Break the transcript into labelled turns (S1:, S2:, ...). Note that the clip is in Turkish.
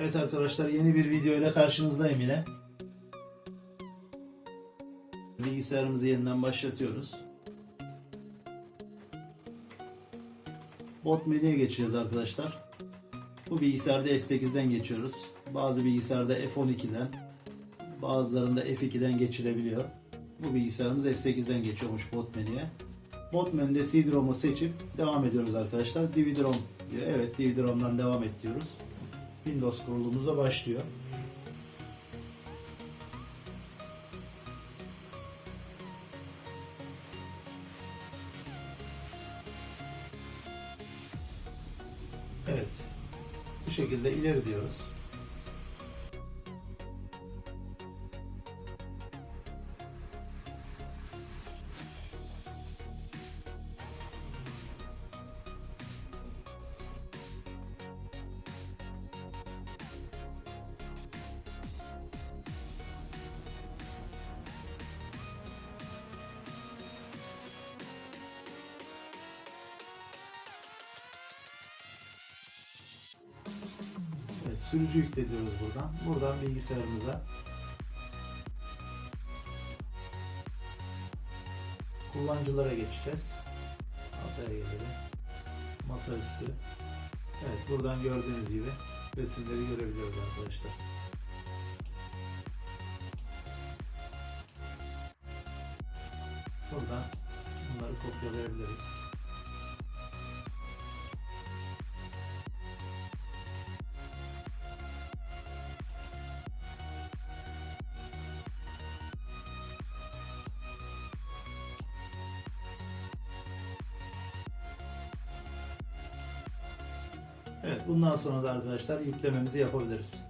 S1: Evet arkadaşlar yeni bir video ile karşınızdayım yine. Bilgisayarımızı yeniden başlatıyoruz. Bot menüye geçeceğiz arkadaşlar. Bu bilgisayarda F8'den geçiyoruz. Bazı bilgisayarda F12'den, bazılarında F2'den geçilebiliyor. Bu bilgisayarımız F8'den geçiyormuş bot menüye. Bot menüde CD-ROM'u seçip devam ediyoruz arkadaşlar. DVD-ROM diyor. Evet DVD-ROM'dan devam et diyoruz. Windows kurulumuza başlıyor. Evet. Bu şekilde ileri diyoruz. Sürücü yükle diyoruz buradan. Buradan bilgisayarımıza kullanıcılara geçeceğiz. Hataya gelelim. Masaüstü. Evet, buradan gördüğünüz gibi resimleri görebiliyoruz arkadaşlar. Buradan bunları kopyalayabiliriz. Evet bundan sonra da arkadaşlar yüklememizi yapabiliriz.